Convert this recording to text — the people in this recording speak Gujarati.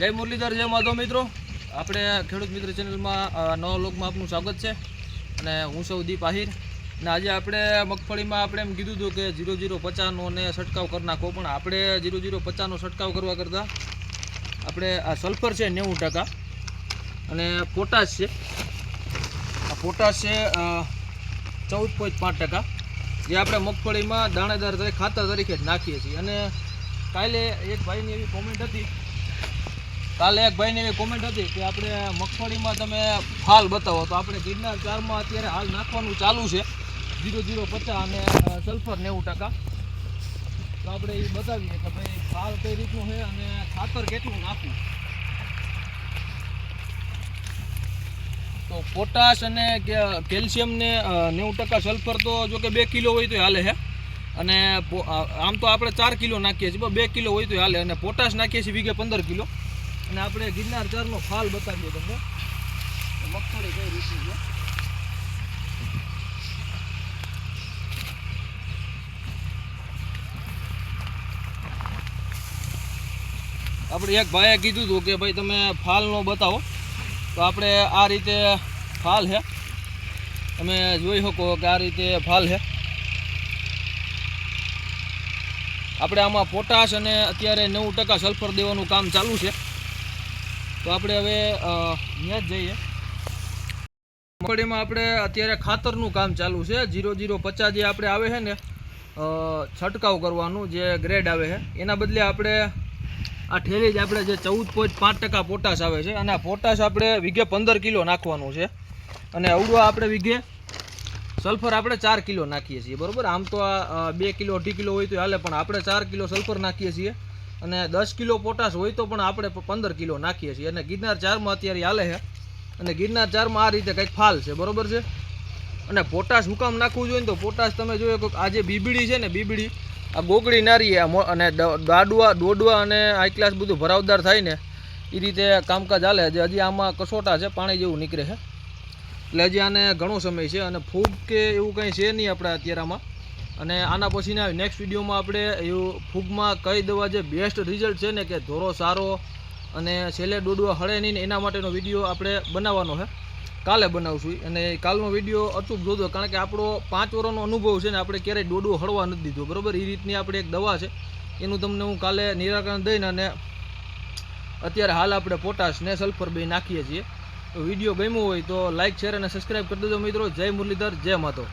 જય મુરલીધર, જય માધવ મિત્રો. આપણે ખેડૂત મિત્ર ચેનલમાં નવા લોકમાં આપનું સ્વાગત છે અને હું સૌ દીપ આહિર. અને આજે આપણે મગફળીમાં આપણે એમ કીધું હતું કે જીરો ઝીરો પચાસનો ને છંટકાવ કરી નાખો, પણ આપણે જીરો જીરો પચાસનો છંટકાવ કરવા કરતાં આપણે આ સલ્ફર છે નેવું ટકા અને પોટાશ છે. આ પોટાશ છે ચૌદ પોઈન્ટ પાંચ ટકા. જે આપણે મગફળીમાં દાણેદાર તરીકે, ખાતર તરીકે જ નાખીએ છીએ. અને કાલે એક ભાઈની એવી કોમેન્ટ હતી કાલે એક ભાઈની એવી કોમેન્ટ હતી કે આપણે મગફળીમાં તમે ફાલ બતાવો. તો આપણે ગિરનાર ચારમાં અત્યારે હાલ નાખવાનું ચાલુ છે. ઝીરો ઝીરો પચાસ અને સલ્ફર નેવું ટકા. તો આપણે એ બતાવીએ કે ભાઈ ફાલ કઈ રીતનું છે અને ખાતર કેટલું નાખવું. તો પોટાશ અને કે- કેલ્શિયમ નેવું ટકા સલ્ફર તો જો કે બે કિલો હોય તો હાલે છે અને આમ તો આપણે ચાર કિલો નાખીએ છીએ બે કિલો હોય તો હાલે. અને પોટાશ નાખીએ છીએ વીઘે પંદર કિલો. અને આપણે ગિરનાર ચારનો ફાલ બતાવીએ તમને. મગફળી કઈ રીતે છે? આપણે એક ભાઈએ કીધું હતું કે ભાઈ તમે ફાલનો બતાવો. તો આપણે આ રીતે ફાલ છે તમે જોઈ શકો કે આ રીતે ફાલ છે આપણે આમાં પોટાશ અને અત્યારે નવ ટકા સલ્ફર દેવાનું કામ ચાલુ છે. તો આપણે હવે ત્યાં જ જઈએ. મગફળીમાં આપણે અત્યારે ખાતરનું કામ ચાલુ છે. જીરો જીરો પચાસ જે આપણે આવે છે ને છંટકાવ કરવાનું જે ગ્રેડ આવે છે, એના બદલે આપણે આ ઠેલી જ આપણે જે ચૌદ પોઈન્ટ પાંચ ટકા પોટાશ આવે છે. અને આ પોટાશ આપણે વીઘે પંદર કિલો નાખવાનું છે. અને અવડું આપણે વીઘે સલ્ફર આપણે ચાર કિલો નાખીએ છીએ. બરાબર? આમ તો આ બે કિલો અઢી કિલો હોય તો હાલે, પણ આપણે ચાર કિલો સલ્ફર નાખીએ છીએ. અને દસ કિલો પોટાશ હોય તો પણ આપણે પંદર કિલો નાખીએ છીએ. અને ગિરનાર ચારમાં અત્યારે હાલે છે. અને ગિરનાર ચારમાં આ રીતે કંઈક ફાલ છે. બરોબર છે? અને પોટાશ હુકામ નાખવું જોઈએ ને તો પોટાશ તમે જોયો કે આ જે બીબડી છે ને, બીબડી, આ ગોગળી નારી અને દાડવા દોડવા અને હાઈ બધું ભરાવદાર થાય ને એ રીતે કામકાજ હાલે છે. હજી આમાં કસોટા છે, પાણી જેવું નીકળે છે. એટલે હજી આને ઘણો સમય છે અને ફૂગ કે એવું કંઈ છે નહીં આપણે અત્યારે આમાં. અને આના પછીના નેક્સ્ટ વિડીયોમાં આપણે ફૂગમાં કઈ દવા જે બેસ્ટ રિઝલ્ટ છે ને કે ધોરો સારો અને છેલ્લે દોડવા હળે નહીં ને એના માટેનો વીડિયો આપણે બનાવવાનો છે. કાલે બનાવશું અને કાલનો વીડિયો અચૂક જોજો, કારણ કે આપણો પાંચ વર્ષનો અનુભવ છે ને આપણે ક્યારેય દોડવો હળવા નથી દીધો. બરાબર? એ રીતની આપણે એક દવા છે. એનું તમને હું કાલે નિરાકરણ દઈને અને અત્યારે હાલ આપણે પોટાશ ને સલ્ફર બે નાખીએ છીએ. વીડિયો ગમ્યો હોય તો લાઇક શેર અને સબસ્ક્રાઈબ કરી દેજો મિત્રો. જય મુરલીધર, જય માધવ